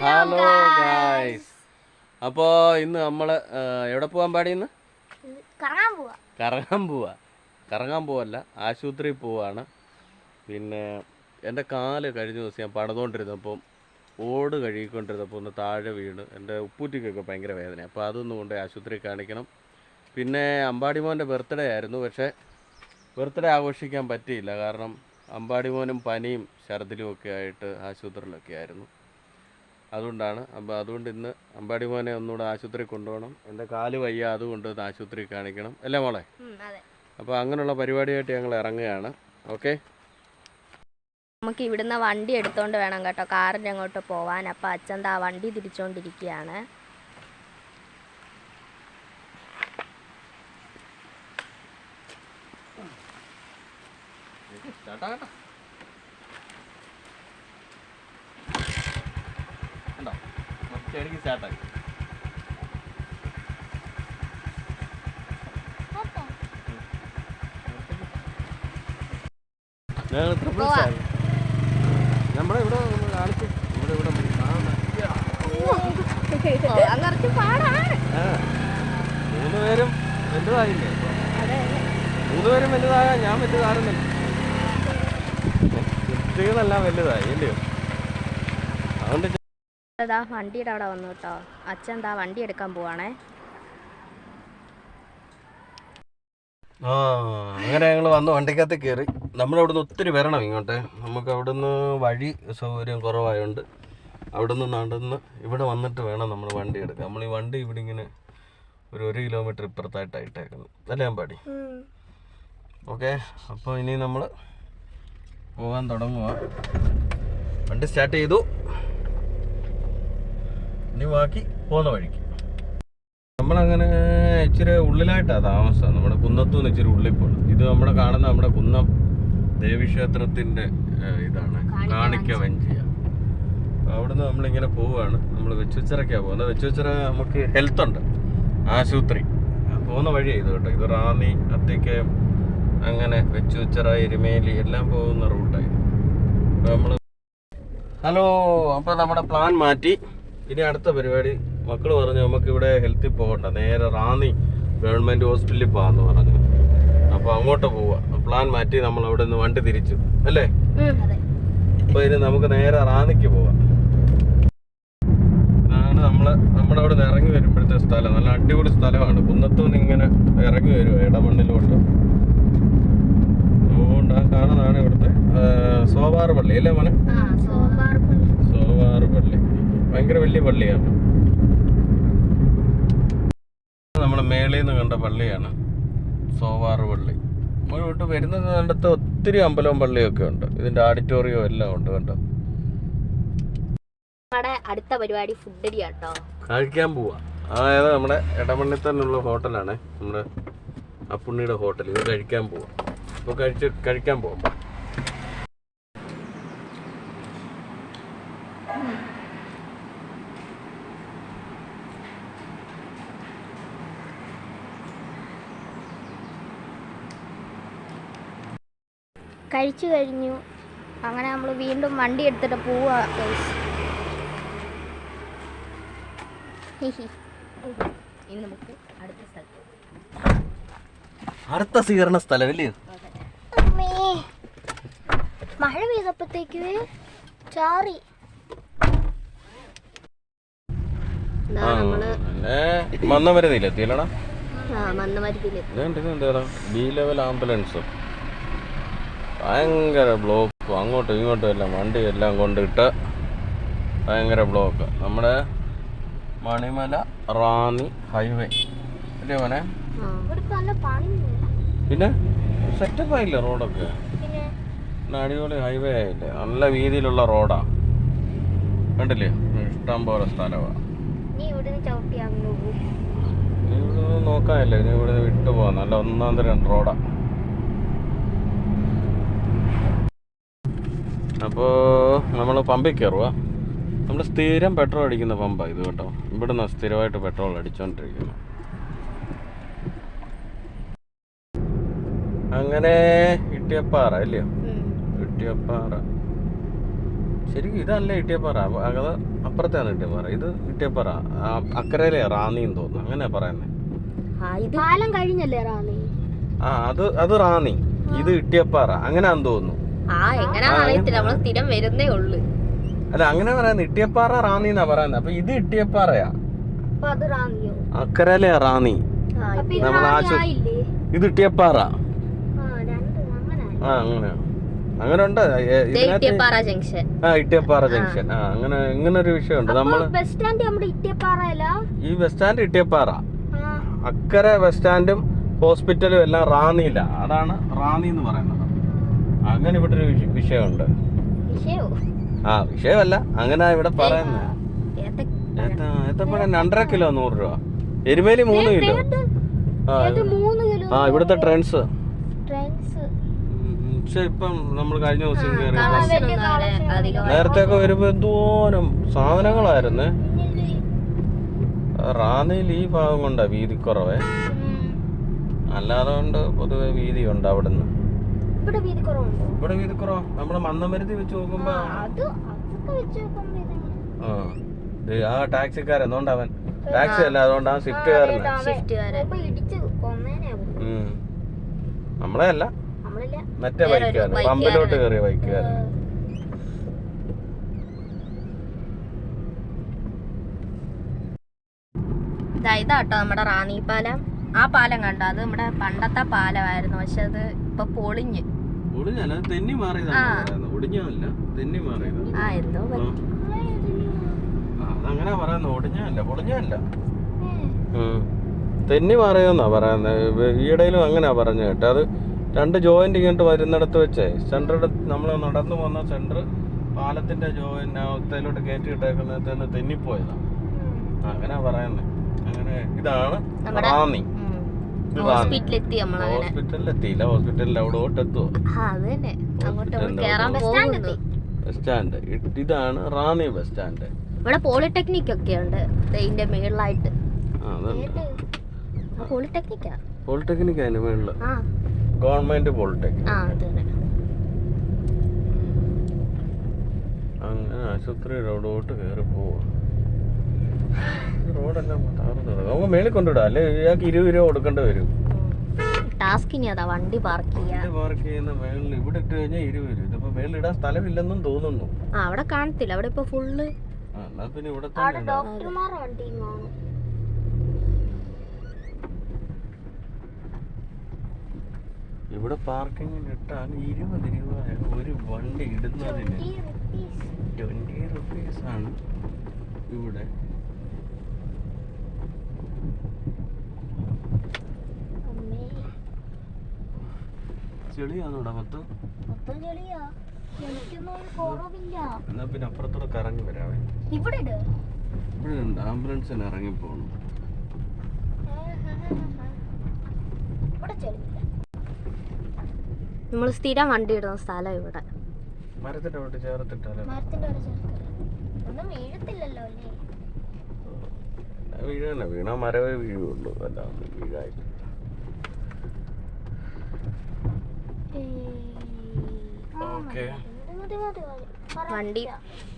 Hello guys അപ്പോ ഇന്ന് നമ്മൾ എവിടെ പോവാൻ പാടി ഇന്ന്? കറങ്ങാൻ പോവാ. കറങ്ങാൻ പോവാ. കറങ്ങാൻ പോവല്ല ആശുപത്രി പോവാണ്. പിന്നെ എന്റെ കാൽ കഴിഞ്ഞ ദിവസം ഞാൻ പണിതുകൊണ്ടിരുന്നപ്പം ഓട് കഴുകിക്കൊണ്ടിരുന്നപ്പോൾ ഒന്ന് താഴെ വീണ്. എന്റെ ഉപ്പൂറ്റിക്കൊക്കെ ഭയങ്കര വേദന അപ്പോൾ അതൊന്നും കൊണ്ട് ആശുപത്രി കാണിക്കണം. പിന്നെ അമ്പാടി മോന്റെ ബർത്ത്ഡേ ആയിരുന്നു പക്ഷേ ബർത്ത്ഡേ ആഘോഷിക്കാൻ പറ്റിയില്ല. കാരണം അമ്പാടി മോനും പനിയും ഛർദിലും ഒക്കെ ആയിട്ട് ആശുപത്രിയിലൊക്കെ ആയിരുന്നു. അതുകൊണ്ടാണ്. അപ്പോൾ അതുകൊണ്ട് ഇന്ന് അമ്പാടി മോനെ ഒന്നുകൂടെ ആശുപത്രി കൊണ്ടുപോകണം. എന്റെ കാൽ വയ്യ അതുകൊണ്ട് ആശുപത്രി കാണിക്കണം. അല്ലേ മോളെ? അപ്പോൾ അങ്ങനെയുള്ള പരിപാടിയായിട്ട് ഞങ്ങൾ ഇറങ്ങുകയാണ്. ഓക്കെ? നമുക്ക് ഇവിടുന്ന് വണ്ടി എടുത്തോണ്ട് വേണം കേട്ടോ. കാറിന്റെ അങ്ങോട്ട് പോവാൻ. അപ്പം അച്ഛൻ താ വണ്ടി തിരിച്ചോണ്ടിരിക്കുകയാണ്. സ്റ്റാർട്ടായി ഞങ്ങൾ സ്റ്റാർട്ടായി നമ്മുടെ ഇവിടെ കാണിച്ചു. ഇവിടെ ഇവിടെ. മൂന്ന് പേരും വലുതായില്ലേ? മൂന്ന് പേരും വലുതായ ഞാൻ വലുതാകുന്നില്ല കുട്ടികളെല്ലാം വലുതായി അല്ലയോ അതുകൊണ്ട് ദാ വണ്ടിയുടെ അവിടെ വന്നു കേട്ടോ. അച്ഛൻ എന്താ വണ്ടി എടുക്കാൻ പോവാണേ. ആ അങ്ങനെ ഞങ്ങൾ വന്ന് വണ്ടിക്കകത്ത് കയറി നമ്മളവിടുന്ന് ഒത്തിരി വരണം ഇങ്ങോട്ട്. നമുക്ക് അവിടുന്ന് വഴി സൗകര്യം കുറവായതുകൊണ്ട് അവിടുന്ന് നടന്ന് ഇവിടെ വന്നിട്ട് വേണം നമ്മൾ വണ്ടി എടുക്കാൻ. നമ്മൾ ഈ വണ്ടി ഇവിടെ ഇങ്ങനെ ഒരു ഒരു കിലോമീറ്റർ ഇപ്പുറത്തായിട്ടാണ് ഇട്ടേക്കുന്നത് അല്ലേ അമ്പാടി? ഓക്കെ അപ്പോൾ ഇനി നമ്മൾ പോകാൻ തുടങ്ങുക വണ്ടി സ്റ്റാർട്ട് ചെയ്തു. ഇനി ബാക്കി പോകുന്ന വഴിക്ക്. നമ്മളങ്ങനെ ഇച്ചിരി ഉള്ളിലായിട്ടാണ് താമസം. നമ്മുടെ കുന്നത്തുനിന്ന് ഇച്ചിരി ഉള്ളിൽ പോകണം ഇത് നമ്മുടെ കാണുന്ന നമ്മുടെ കുന്നം ദേവീക്ഷേത്രത്തിന്റെ ഇതാണ്. കാണിക്ക വഞ്ചിയ അവിടുന്ന് നമ്മളിങ്ങനെ പോവുകയാണ് നമ്മൾ വെച്ചുച്ചിറക്കാണ് പോകുന്നത്. വെച്ചുച്ചിറ നമുക്ക് ഹെൽത്ത് ഉണ്ട്. ആശുപത്രി. പോകുന്ന വഴിയാണ് ഇത് കേട്ടോ. ഇത് റാന്നി അത്തേക്കയം അങ്ങനെ വെച്ചുച്ചിറ എരുമേലി എല്ലാം പോകുന്ന റൂട്ടായി അപ്പോൾ നമ്മൾ ഹലോ അപ്പോൾ നമ്മുടെ പ്ലാൻ മാറ്റി. ഇനി അടുത്ത പരിപാടി മക്കൾ പറഞ്ഞു നമുക്ക് ഇവിടെ ഹെൽത്തിൽ പോകണ്ട. നേരെ റാന്നി ഗവൺമെന്റ് ഹോസ്പിറ്റലിൽ പോകാമെന്ന് പറഞ്ഞു. അപ്പോൾ അങ്ങോട്ട് പോവാ. പ്ലാൻ മാറ്റി നമ്മൾ അവിടെ നിന്ന് വണ്ടി തിരിച്ചു. അല്ലേ? അതെ. അപ്പോൾ ഇനി നമുക്ക് നേരെ റാന്നിക്ക് പോവാം. ഇതാണ് നമ്മൾ നമ്മുടെ അവിടെ നിന്ന് ഇറങ്ങി വരുമ്പോഴത്തെ സ്ഥലം. നല്ല അടിപൊളി സ്ഥലമാണ്. കുന്നത്തുനിന്ന് ഇങ്ങനെ ഇറങ്ങി വരും ഇടമണ്ണിലോട്ട്. അതുകൊണ്ട് ആ കാണുന്നതാണ് ഇവിടുത്തെ സോവാർ പള്ളി അല്ലേ മോനെ? സോവാർ പള്ളി ഭയങ്കര വലിയ പള്ളിയാണ്. നമ്മുടെ മേളിൽ നിന്ന് കണ്ട പള്ളിയാണ്. സോവാർ പള്ളി. ഇങ്ങോട്ട് വരുന്ന കണ്ടത്ത് ഒത്തിരി അമ്പലവും പള്ളിയൊക്കെ ഉണ്ട്. ഇതിന്റെ ഓഡിറ്റോറിയം എല്ലാം ഉണ്ട് കണ്ടോ? നമ്മുടെ അടുത്ത പരിപാടി ഫുഡ് കേട്ടോ കഴിക്കാൻ പോവാ. അതായത് നമ്മുടെ ഇടമണ്ണിൽ തന്നെയുള്ള ഹോട്ടലാണ് നമ്മുടെ അപ്പുണ്ണിയുടെ ഹോട്ടൽ. ഇത് കഴിക്കാൻ പോവാം. അപ്പോൾ കഴിച്ച് കഴിക്കാൻ പോവാം. കഴിച്ചു കഴിഞ്ഞു. അങ്ങനെ നമ്മൾ വീണ്ടും വണ്ടി എടുത്തിട്ട് പോവാ guys. ഹിഹി. ഇനി നമുക്ക് അടുത്ത സ്ഥലത്ത് അടുത്ത സ്വീകരണ സ്ഥലം അല്ലേ മഴ പെയ്തപ്പോഴത്തേക്ക് ചാറി. മന്നമരുന്നില്ല മന്ന വരുന്നില്ല എത്തിയില്ലടാ? ആ മന്നമരുതിൽ എന്താ ബി ലെവൽ ആംബുലൻസും. ഭയങ്കര ബ്ലോക്ക് അങ്ങോട്ടും ഇങ്ങോട്ടും എല്ലാം വണ്ടി എല്ലാം കൊണ്ടിട്ട് ഭയങ്കര ബ്ലോക്ക് നമ്മുടെ മണിമല റാന്നി ഹൈവേ അല്ലേ മോനെ? പിന്നെ സെറ്റപ്പ് ആയില്ല റോഡൊക്കെ അടിപൊളി ഹൈവേ ആയില്ലേ? നല്ല വീതിയിലുള്ള റോഡാ കണ്ടില്ലേ? ഇഷ്ടം പോലെ സ്ഥലമാണ് നീ ഇവിടുന്ന് നോക്കാനില്ല? ഇനി ഇവിടെ വിട്ടു പോവാ നല്ല ഒന്നാം തരം റോഡാ അപ്പോൾ നമ്മൾ പമ്പിൽ കയറുക നമ്മൾ സ്ഥിരം പെട്രോൾ അടിക്കുന്ന പമ്പാണ് ഇത് കേട്ടോ. ഇവിടുന്ന് സ്ഥിരമായിട്ട് പെട്രോൾ അടിച്ചുകൊണ്ടിരിക്കുന്നു അങ്ങനെ ഇട്ടിയപ്പാറ അല്ലയോ ഇട്ടിയപ്പാറ. ശരിക്കും ഇതല്ല ഇട്ടിയപ്പാറ. അത് അപ്പുറത്താണ് ഇട്ടിയപ്പാറ. ഇത് ഇട്ടിയപ്പാറ. അക്കരയിലെ റാന്നിന്ന് തോന്നുന്നു. അങ്ങനെ പറയുന്നേ. ആ ഇത് പാലം കഴിഞ്ഞല്ലേ റാന്നി? ആ അത് അത് റാന്നി. ഇത് ഇട്ടിയപ്പാറ. അങ്ങനെയാന്ന് തോന്നുന്നു. ആ എങ്ങനെയാന്ന് അറിയത്തില്ല. നമ്മൾ സ്ഥിരം വരുന്നേ ഉള്ളു. അല്ല അങ്ങനെ പറയുന്നത് ഇട്ടിയപ്പാറ റാന്നി എന്നാ പറയുന്നത് അപ്പൊ ഇത് ഇട്ടിയപ്പാറയാ? അക്കരല്ലേ റാന്നി. ആ, ഇത് നമ്മൾ ഇട്ടിയപ്പാറ. ആ രണ്ട് അങ്ങനെ ആ അങ്ങനെ അങ്ങനെ ഉണ്ട് ഇട്ടിയപ്പാറ ജംഗ്ഷൻ. ആ ഇട്ടിയപ്പാറ ജംഗ്ഷൻ. ആ അങ്ങനെ ഇങ്ങനെ ഒരു വിഷയമുണ്ട് നമ്മൾ ബസ് സ്റ്റാൻഡ് നമ്മുടെ ഇട്ടിയപ്പാറയല്ല? ഈ ബസ് സ്റ്റാൻഡ് ഇട്ടിയപ്പാറ. ആ. അക്കര ബസ് സ്റ്റാൻഡും ഹോസ്പിറ്റലും എല്ലാം റാന്നിയില്ല അതാണ് റാന്നി എന്ന് പറയുന്നത്. അങ്ങനെ ഇവിടെ ഒരു വിഷയമുണ്ട്. വിഷയോ? ആ വിഷയമല്ല. അങ്ങനെ ഇവിടെ പറയുന്നത് ഏത്ത ഏത്ത- ഏത്തപ്പഴം രണ്ടര കിലോ നൂറ് രൂപ. എരുമേലി മൂന്ന് കിലോ. ആ ഇത് കിലോ? ആ ഇവിടുത്തെ ട്രെൻഡ്സ്. പക്ഷെ ഇപ്പം നമ്മൾ കഴിഞ്ഞ ദിവസം കയറി നേരത്തെ ഒക്കെ വരുമ്പോ എന്തോരം സാധനങ്ങളായിരുന്നു. റാന്നിയിൽ ഈ ഭാഗം കൊണ്ടാ വീതി കുറവേ അല്ലാതെ കൊണ്ട് പൊതുവെ വീതി വീതിയുണ്ട് അവിടുന്ന്. ഇവിടെ വീതി കുറവുണ്ട്? ഇവിടെ വീതിക്കുറവാ നമ്മുടെ മന്നമരുതി വെച്ച് നോക്കുമ്പോ അത് അതൊക്കെ വെച്ച് നോക്കുമ്പോ? ആ ദേ ആ ടാക്സിക്കാരൻ എന്തുകൊണ്ട് അവൻ. ടാക്സി അല്ല അതുകൊണ്ട് അവൻ. ഷിഫ്റ്റുകാരൻ ഇപ്പൊ ഇടിച്ച് കൊന്നേനെ അവൻ. ഉം. നമ്മളെ അല്ല. മറ്റേ ബൈക്കുകാരൻ. പമ്പിലോട്ട് കയറിയ ബൈക്കുകാരൻ. ഇതാ ഇതാട്ടോ നമ്മുടെ റാണി പാലം. ആ പാലം കണ്ടോ? അത് നമ്മുടെ പണ്ടത്തെ പാലമായിരുന്നു. പക്ഷെ അത് ഇപ്പൊ പൊളിഞ്ഞ്. ഒടിഞ്ഞല്ല തെന്നി മാറിയതാണ് ഒടിഞ്ഞല്ല തെന്നി മാറിയത്. ആ എന്തോ അതങ്ങനെ പറയുന്നത്. ഒടിഞ്ഞല്ല പൊളിഞ്ഞല്ല തെന്നി മാറിയെന്നാ പറയുന്നത്. ഈയിടയിലും അങ്ങനെയാ പറഞ്ഞു കേട്ടോ. അത് രണ്ട് ജോയിന്റ് ഇങ്ങോട്ട് വരുന്നിടത്ത് വെച്ചേ. സെന്റർ നമ്മൾ നടന്നു പോകുന്ന സെന്റർ പാലത്തിന്റെ ജോയിന്റിനകത്തേലോട്ട് അവസ്ഥയിലോട്ട് കയറ്റി ഇട്ടേക്കുന്നതിന് തെന്നിപ്പോയതാ. അങ്ങനെ അങ്ങനെയാ പറയുന്നത് അങ്ങനെ ഇതാണ് റാന്നി. ഹോസ്പിറ്റലെത്തി നമ്മളങ്ങനെ. ഹോസ്പിറ്റലിൽ ഹോസ്പിറ്റലിൽ അവിടെ ആ അത് തന്നെ. അങ്ങോട്ട് കേറാൻ പോകുന്നു. ബസ് സ്റ്റാൻഡ് ഇതാണ് റാന്നി ബസ് സ്റ്റാൻഡ് ഇവിടെ പോളിടെക്നിക് ഒക്കെ ഉണ്ട്. ഇതിന്റെ മേളിലായിട്ട്. പോളിടെക്നിക്കാ പോളിടെക്നിക് അതിന്റെ മേളിൽ. ഗവൺമെന്റ് പോളിടെക്നിക് അങ്ങനെ ആശുപത്രി റോഡോട്ട് കയറി പോവാ. റോഡെല്ലാം. നമുക്ക് മേളിൽ കൊണ്ടുവിടാം. അല്ലെ? ഇയാൾക്ക് ഇരുപത് രൂപ കൊടുക്കേണ്ടി വരും. ടാസ്ക് ഇനി അതാ വണ്ടി പാർക്ക് ചെയ്യാ പാർക്ക് ചെയ്യുന്ന മേളിൽ ഇവിടെ ഇട്ട് കഴിഞ്ഞാൽ ഇരുപത് രൂപ. ഇതിപ്പോ മേളിൽ ഇടാൻ സ്ഥലമില്ലെന്നും തോന്നുന്നു. ആ അവിടെ കാണത്തില്ല. അവിടെ ഇപ്പൊ ഫുള്ള് ആ, എന്നാ പിന്നെ ഇവിടെ തന്നെ ഇടാം. ഡോക്ടർമാർ വണ്ടിയും കാണും ഇവിടെ പാർക്കിങ്ങിന് ഇട്ടാൽ ഇരുപത് രൂപ ഒരു വണ്ടി ഇടുന്നതിന്. ഈ rupees. ട്വന്റി റുപ്പീസ് ആണ് ഇവിടെ ചെളിയാണോടാ മൊത്തം മൊത്തം ചെളിയാ എന്നാ പിന്നെ അപ്പുറത്തൂടെ കറങ്ങി വരാവേ ഇവിടെ ഇവിടെ ഉണ്ട്. ആംബുലൻസിന് ഇറങ്ങി പോകണം നമ്മൾ സ്ഥിരം വണ്ടി ഇടുന്ന സ്ഥലം ഇവിടെ. മരത്തിന്റെ അവിടെ ചേർത്തിട്ടാലോ? മരത്തിന്റെ അവിടെ ഒന്നും വീഴത്തില്ലല്ലോ അല്ലേ? വീഴാന വീണ മരവേ വീഴുള്ളൂ. അല്ലാതെ വീഴായില്ല ഓക്കെ. വണ്ടി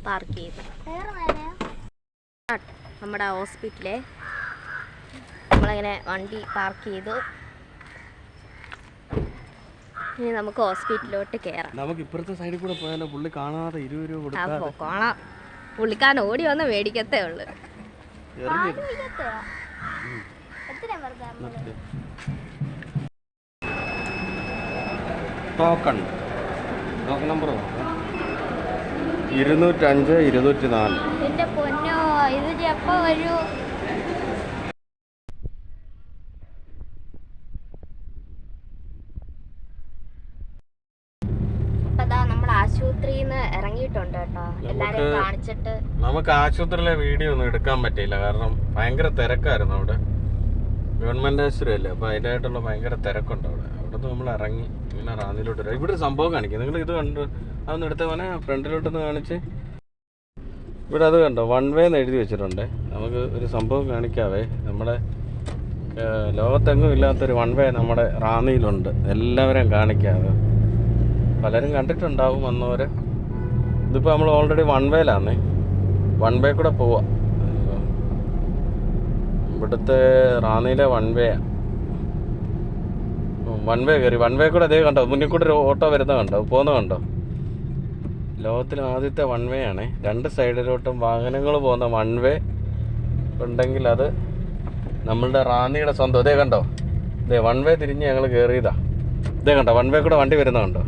പാർക്ക് ചെയ്തു. നേരെ നമ്മുടെ ഹോസ്പിറ്റലെ നമ്മളങ്ങനെ വണ്ടി പാർക്ക് ചെയ്തു. ഇനി നമുക്ക് ഹോസ്പിറ്റലിലോട്ട് കേറാം. നമുക്ക് ഇപ്പുറത്തെ സൈഡിൽ കൂടെ പോയാലോ? പുള്ളി കാണാതെ ഇരുപത് രൂപ പോക്കോളാം പുള്ളിക്കാരൻ ഓടി വന്ന് മേടിക്കത്തേ ഉള്ളു. ടോക്കൺ. ടോക്കൺ നമ്പർ ഇരുന്നൂറ്റഞ്ച് ഇരുന്നൂറ്റി നാല് എന്റെ പൊന്നോ ഇത് എപ്പോൾ വരൂ? നമുക്ക് ആശുപത്രിയിലെ വീഡിയോ ഒന്നും എടുക്കാൻ പറ്റിയില്ല. കാരണം ഭയങ്കര തിരക്കായിരുന്നു അവിടെ. ഗവൺമെന്റ് ആശുപത്രി അല്ലേ അപ്പൊ അതിന്റെതായിട്ടുള്ള ഭയങ്കര തിരക്കുണ്ട് അവിടെ. അവിടെ നിന്ന് നമ്മൾ ഇറങ്ങി ഇങ്ങനെ റാന്നിലോട്ട് വരാം. ഇവിടെ ഒരു സംഭവം കാണിക്കും. നിങ്ങൾ ഇത് കണ്ട്. അതൊന്ന് എടുത്ത പോലെ ഫ്രണ്ടിലോട്ടൊന്ന് കാണിച്ച്. ഇവിടെ അത് കണ്ടോ? വൺ വേ എന്ന് എഴുതി വെച്ചിട്ടുണ്ട്. നമുക്ക് ഒരു സംഭവം കാണിക്കാവേ. നമ്മുടെ ലോകത്തെങ്ങും ഇല്ലാത്തൊരു വൺ വേ നമ്മുടെ റാന്നിയിലുണ്ട്. എല്ലാവരെയും കാണിക്കാതെ പലരും കണ്ടിട്ടുണ്ടാവും വന്നവരെ. ഇതിപ്പോൾ നമ്മൾ ഓൾറെഡി വൺ വേയിലാന്നേ വൺ വേ കൂടെ പോവാം. ഇവിടുത്തെ റാന്നിയിലെ വൺ വേ വൺ വേ കയറി. വൺ വേ കൂടെ അതേ കണ്ടോ? മുന്നിൽ കൂടെ ഒരു ഓട്ടോ വരുന്ന കണ്ടോ? പോകുന്ന കണ്ടോ? ലോകത്തിലെ ആദ്യത്തെ വൺ വേ ആണ്. രണ്ട് സൈഡിലോട്ടും വാഹനങ്ങൾ പോകുന്ന വൺ വേ ഉണ്ടെങ്കിൽ അത് നമ്മളുടെ റാന്നിയുടെ സ്വന്തം. അതേ കണ്ടോ? ഇതേ വൺ വേ തിരിഞ്ഞ് ഞങ്ങൾ കയറിയതാ ഇതേ കണ്ടോ? വൺ വേ കൂടെ വണ്ടി വരുന്ന കണ്ടോ?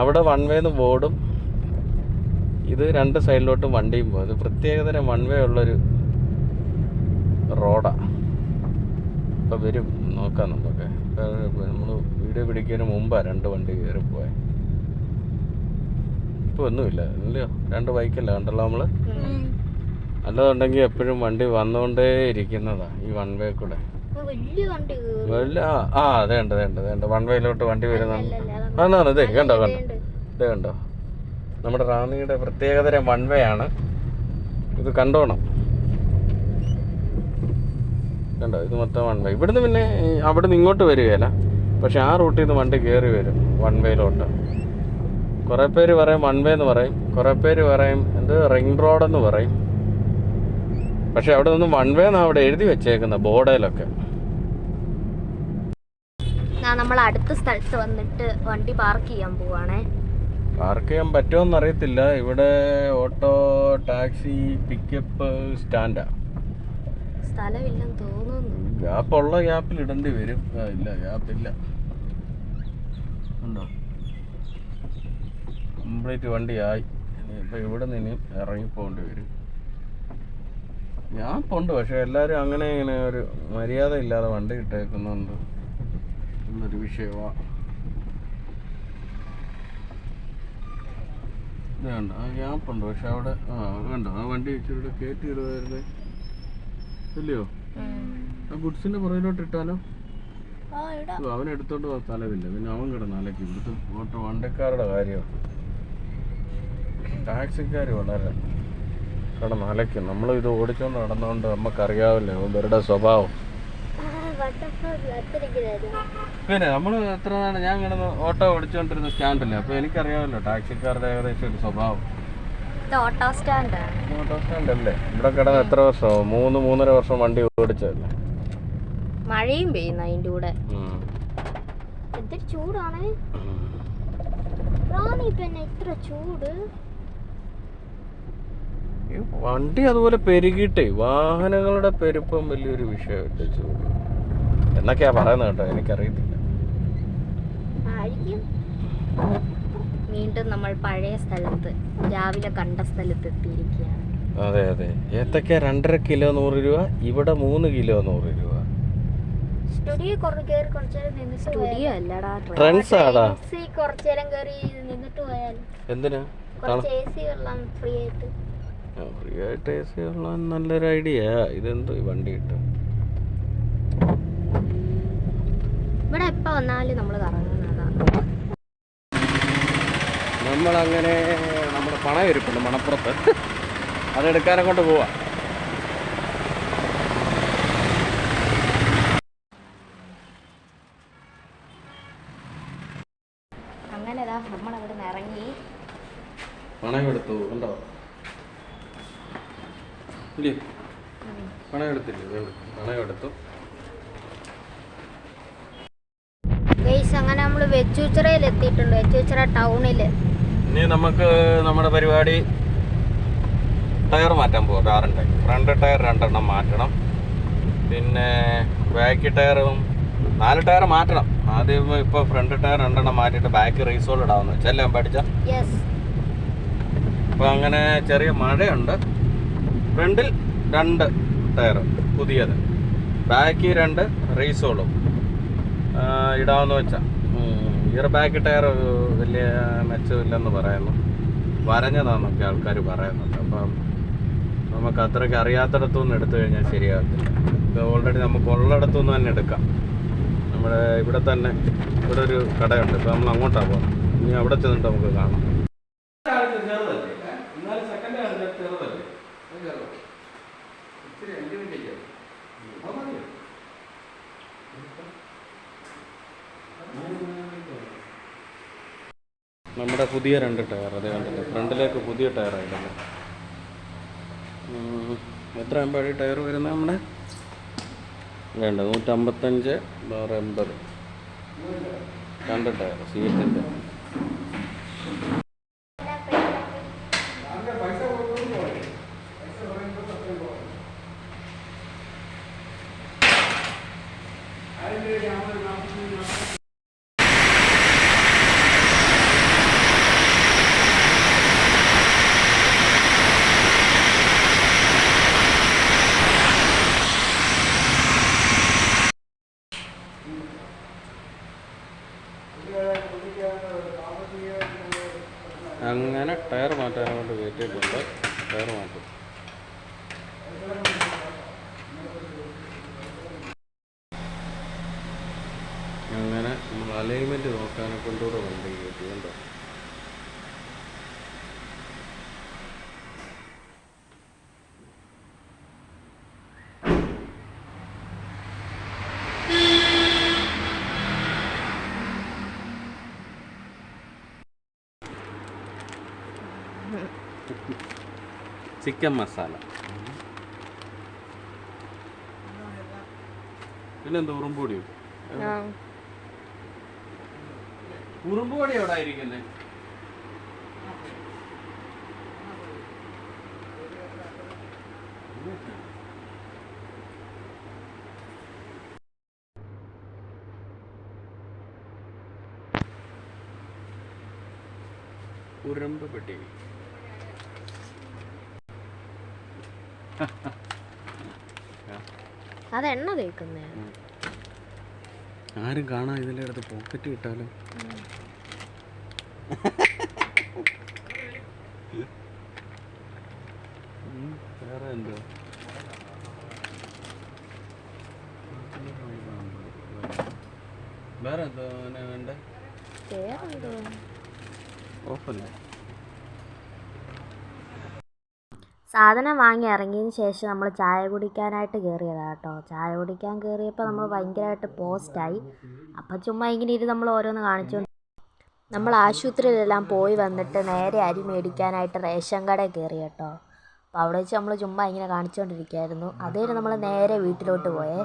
അവിടെ വൺ വേന്ന് ബോർഡും ഇത് രണ്ട് സൈഡിലോട്ടും വണ്ടിയും പോകും ഇത് പ്രത്യേകതരം വൺ വേ ഉള്ളൊരു റോഡാണ് ഇപ്പം വരും. നോക്കാം നമുക്ക് നമ്മൾ വീഡിയോ പിടിക്കുന്നതിന് മുമ്പാ രണ്ട് വണ്ടി കയറി പോയത് ഇപ്പോൾ ഒന്നുമില്ല. ഇല്ലയോ രണ്ട് ബൈക്കല്ല കണ്ടല്ലോ നമ്മൾ അല്ലാതുണ്ടെങ്കിൽ എപ്പോഴും വണ്ടി വന്നുകൊണ്ടേ ഇരിക്കുന്നതാ ഈ വൺ വേ കൂടെ. വലിയ ആ അതേണ്ട അതേണ്ട അതേണ്ട വൺ വേയിലോട്ട് വണ്ടി അത് ആണോ ഇതേ കണ്ടോ കണ്ടോ? ഇതേ കണ്ടോ? നമ്മുടെ റാന്നിയുടെ പ്രത്യേകതരം വൺ വേ ആണ് ഇത് കണ്ടോണം? കണ്ടോ? ഇത് മൊത്തം വൺ വേ ഇവിടുന്ന് പിന്നെ അവിടെ അവിടുന്ന് ഇങ്ങോട്ട് വരികയില്ല. പക്ഷെ ആ റൂട്ടിൽ നിന്ന് വണ്ടി കയറി വരും. വൺ വേയിലോട്ട് കുറേ പേര് പറയും വൺ വേ എന്ന് പറയും. കുറേ പേര് പറയും എന്ത്? റിംഗ് റോഡ് എന്ന് പറയും. പക്ഷെ അവിടെ നിന്ന് വൺ വേ എന്നാണ് അവിടെ എഴുതി വെച്ചേക്കുന്ന ബോർഡേലൊക്കെ. നമ്മൾ അടുത്ത സ്ഥലത്ത് വന്നിട്ട് വണ്ടി പാർക്ക് ചെയ്യാൻ പോവാണേ. പാർക്ക് ചെയ്യാൻ പറ്റുമോന്ന് അറിയത്തില്ല ഇവിടെ ഓട്ടോ ടാക്സി പിക്കപ്പ് സ്റ്റാൻഡാ സ്ഥലമില്ലെന്ന് തോന്നുന്നു. ഗ്യാപ്പ് ഉള്ള ഗ്യാപ്പിൽ വരും. ഇല്ല ഗ്യാപ്പില്ല ഉണ്ടോ? കംപ്ലീറ്റ് വണ്ടിയായി ഇപ്പം ഇവിടെ നിന്ന് ഇറങ്ങി പോകേണ്ടി വരും. ഗ്യാപ്പുണ്ട് പക്ഷെ എല്ലാരും അങ്ങനെ ഇങ്ങനെ ഒരു മര്യാദ ഇല്ലാതെ വണ്ടി ഇട്ടേക്കുന്നുണ്ട്. എന്നൊരു വിഷയമാണ് ഇത് കണ്ടോ? ആ ഗ്യാപ്പുണ്ട് പക്ഷെ അവിടെ ആ വേണ്ട ആ വണ്ടി ഇച്ചിരി കയറ്റി ഇടുമായിരുന്നേ ഇല്ലയോ? ആ ഗുഡ്സിന്റെ പുറകിലോട്ട് ഇട്ടാലോ? അവൻ എടുത്തോണ്ട് പോകാൻ സ്ഥലമില്ല പിന്നെ അവൻ കിടന്നാലേക്ക് ഇവിടുത്തെ ഓട്ടോ വണ്ടിക്കാരുടെ കാര്യമാണ് ടാക്സിക്കാർ വളരെ കിടന്ന് അലക്കും. നമ്മൾ ഇത് ഓടിച്ചോണ്ട് നടന്നോണ്ട് നമുക്കറിയാവില്ലേ ഇവരുടെ സ്വഭാവം. പിന്നെ നമ്മൾ എത്ര നാൾ ഞാൻ കിടന്ന് ഓട്ടോ ഓടിച്ചോണ്ടിരുന്ന സ്റ്റാൻഡല്ലേ? അപ്പൊ എനിക്കറിയാമല്ലോ ടാക്സിക്കാരുടെ ഏകദേശം ഒരു സ്വഭാവം. ഓട്ടോ സ്റ്റാൻഡാണ് ഓട്ടോ സ്റ്റാൻഡല്ലേ ഇവിടെ കിടന്ന് എത്ര വർഷം മൂന്ന് മൂന്നര വർഷം വണ്ടി ഓടിച്ചല്ലേ മഴയും പെയ്യുന്നു അതിന്റെ കൂടെ. എന്തൊരു ചൂടാണ്. റാണി പിന്നെ ഇത്ര ചൂട്. വണ്ടി അതുപോലെ പെരുകിട്ടേ വാഹനങ്ങളുടെ പെരുപ്പം വലിയൊരു വിഷയമില്ല ചൂട്. എന്നൊക്കെയാ പറയുന്നത് കേട്ടോ എനിക്കറിയത്തില്ല. ആയിരിക്കും. വീണ്ടും നമ്മൾ പഴയ സ്ഥലത്ത് രാവിലെ കണ്ട സ്ഥലത്ത് എത്തിയിരിക്കുകയാണ്. അതെ അതെ. ഏത്തക്ക രണ്ടര കിലോ നൂറ് രൂപ ഇവിടെ മൂന്ന് കിലോ നൂറ് രൂപ. സ്റ്റുഡിയോ അല്ലടാ ട്രെൻസ് ആടാ കയറി നിന്നിട്ട് പോയാൽ എന്തിനാ? ഫ്രീ ആയിട്ട്. ഫ്രീ ആയിട്ട് എ സി ഉള്ള നല്ലൊരു ഐഡിയ. ഇതെന്തോ ഈ വണ്ടി കിട്ടും? ഇവിടെ എപ്പോൾ വന്നാലും നമ്മൾ കറങ്ങുന്നതാണ് നമ്മളങ്ങനെ നമ്മുടെ പണം ഇരിപ്പുണ്ട് മണപ്പുറത്ത്. അതെടുക്കാനെ കൊണ്ട് പോവാ. അങ്ങനെ ഇതാ നമ്മൾ അവിടെ നിന്ന് ഇറങ്ങി പണം എടുത്തു കണ്ടോ? ഇല്ലേ? പണം എടുത്തില്ലേ ദേ പണം എടുത്തു അങ്ങനെ നമ്മൾ വെച്ചൂച്ചിറയിൽ എത്തിയിട്ടുണ്ട് വെച്ചൂച്ചിറ ടൗണിൽ ഇനി നമുക്ക് നമ്മുടെ പരിപാടി ടയർ മാറ്റാൻ പോകും കാറിന്റെ ഫ്രണ്ട് ടയർ രണ്ടെണ്ണം മാറ്റണം. പിന്നെ ബാക്ക് ടയറും നാല് ടയർ മാറ്റണം. ആദ്യം ഇപ്പോൾ ഫ്രണ്ട് ടയർ രണ്ടെണ്ണം മാറ്റിയിട്ട് ബാക്ക് റീസോൾ ഇടാമെന്ന് വെച്ചല്ലേ പഠിച്ച? അപ്പോൾ അങ്ങനെ ചെറിയ മഴയുണ്ട്. ഫ്രണ്ടിൽ രണ്ട് ടയർ പുതിയത്. ബാക്കി രണ്ട് റീസോളും ഇടാമെന്ന് വെച്ചാൽ ഇയർ ബാക്ക് ടയർ വലിയ മെച്ചമില്ലെന്ന് പറയുന്നു. വരഞ്ഞതാന്നൊക്കെ ആൾക്കാർ പറയുന്നുണ്ട്. അപ്പം നമുക്ക് അത്രയ്ക്ക് അറിയാത്തിടത്തുനിന്ന് എടുത്തു കഴിഞ്ഞാൽ ശരിയാകത്തില്ല ഇത് ഓൾറെഡി നമുക്ക് ഉള്ളിടത്തുനിന്ന് തന്നെ എടുക്കാം. നമ്മുടെ ഇവിടെ തന്നെ ഇവിടെ ഒരു കടയുണ്ട്. ഇപ്പം നമ്മൾ അങ്ങോട്ടാണ് പോകുന്നത്. ഇനി അവിടെ ചെന്നിട്ട് നമുക്ക് കാണാം. നമ്മുടെ പുതിയ രണ്ട് ടയർ അതേ കണ്ടില്ലേ? ഫ്രണ്ടിലേക്ക് പുതിയ ടയറായിട്ടുണ്ട് എത്ര അമ്പടി ടയർ വരുന്നത് നമ്മുടെ? വേണ്ട നൂറ്റമ്പത്തഞ്ച് നൂറ് എൺപത്. രണ്ട് ടയർ സീറ്റിന്റെ അങ്ങനെ ടയർ മാറ്റാൻ കൊണ്ട് കയറ്റിയിട്ടുണ്ട് ടയർ മാറ്റും അങ്ങനെ നമ്മൾ അലൈൻമെന്റ് നോക്കാനെ കൊണ്ടുകൂടെ വണ്ടി കയറ്റി കണ്ടോ ചിക്കൻ മസാല. പിന്നെന്താ ഉറുമ്പൊടിയോ ഉറുമ്പൊടി എവിടെ ആയിരിക്കുന്നേ? ഉറുമ്പ് പെട്ടി അത് എണ്ണ തേക്കുന്നേ. ആരും കാണാ ഇതിന്റെ അടുത്ത് പോക്കറ്റ് കിട്ടാലോ വേറെ എന്തോ? വേറെ എന്തോ വേണ്ടേ ഓഫല്ലേ സാധനം വാങ്ങി ഇറങ്ങിയതിന് ശേഷം നമ്മൾ ചായ കുടിക്കാനായിട്ട് കയറിയതാണ് കേട്ടോ ചായ കുടിക്കാൻ കയറിയപ്പോൾ നമ്മൾ ഭയങ്കരമായിട്ട് പോസ്റ്റായി. അപ്പം ചുമ്മാ ഇങ്ങനെ ഇരുന്ന് നമ്മൾ ഓരോന്ന് കാണിച്ചുകൊണ്ട് നമ്മൾ ആശുപത്രിയിലെല്ലാം പോയി വന്നിട്ട് നേരെ അരി മേടിക്കാനായിട്ട് റേഷൻ കടയിൽ കയറി കേട്ടോ അപ്പോൾ അവിടെ വെച്ച് നമ്മൾ ചുമ്മാ ഇങ്ങനെ കാണിച്ചുകൊണ്ടിരിക്കുകയായിരുന്നു അതേ നമ്മൾ നേരെ വീട്ടിലോട്ട് പോയേ.